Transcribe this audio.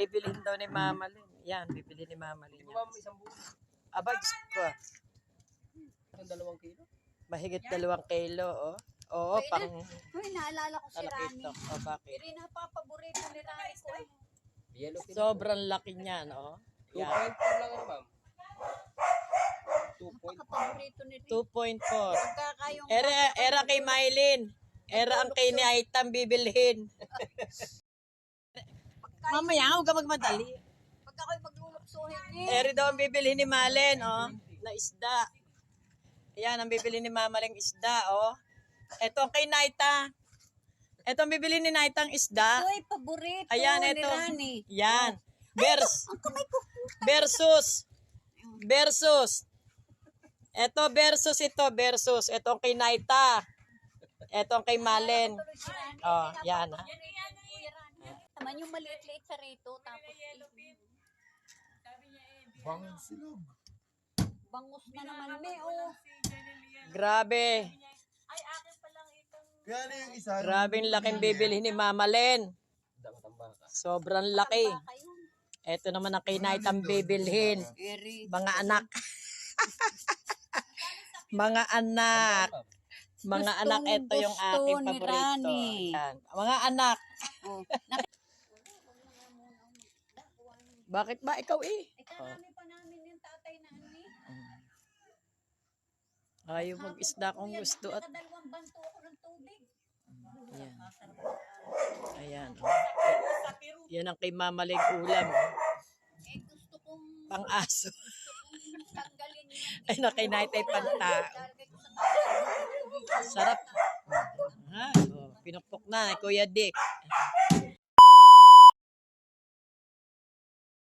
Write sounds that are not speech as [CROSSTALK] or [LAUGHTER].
bibilhin daw ni Mama Lin. Yan, bibili ni Mama Lin. Di yan. ba ma'am isang buo? Aba, Diyos ko. Isang dalawang kilo? Mahigit dalawang kilo, oh. Oo, Pwede. pang Uy, naalala ko si Rani. talakito. Oh, bakit? Hindi na paborito ni Rani ko eh. Sobrang laki niyan, oh. 2.4 Yan. lang ano ma'am? 2.4. Paborito ni Rani. 2.4. Pagkaka yung Era, era kay Mylene. Era ang kay ni Aitam bibilhin. [LAUGHS] Mamaya, huwag ka magmadali. pagka ko'y magluluksuhin ni. Eri daw ang bibili ni Malen, oh, na isda. Ayan, ang bibili ni Mama Leng isda, oh. Ito ang kay Naita. Ito ang bibili ni Naita ang isda. Ito ay paborito Ayan, ni ito. Rani. Yan. Vers, Ang kamay ko. versus. Versus. Ito versus ito, versus. Ito ang kay Naita. Ito ang kay Malen. Oh, yan, ha. Naman yung maliit-liit sa rito. Tapos Bang silog. bangus na naman ni. Oh. Grabe. Kaya na yung isa. Grabe ang laking bibili ni Mama Len. Sobrang laki. Ito naman ang kay Naita ang bibilhin. Eri. [LAUGHS] Mga anak. mga anak. Mga anak, ito yung gusto aking ni paborito. Rani. Yan. Mga anak. Oh. Bakit ba ikaw eh? Ay, karami pa namin yung tatay na ani. Ayaw mag-isda kung gusto at Nakadalawang banto ako ng tubig. Ayan. Ayan. oh. Yan ang kay Mama Leg ulam. oh. Eh, gusto kong, Pang aso. gusto kong tanggalin yung [LAUGHS] Ay, na kay Naita ay pantao. lalagay ko sa tatay. Sarap. Ah, oh, pinukpok na, Kuya Dick.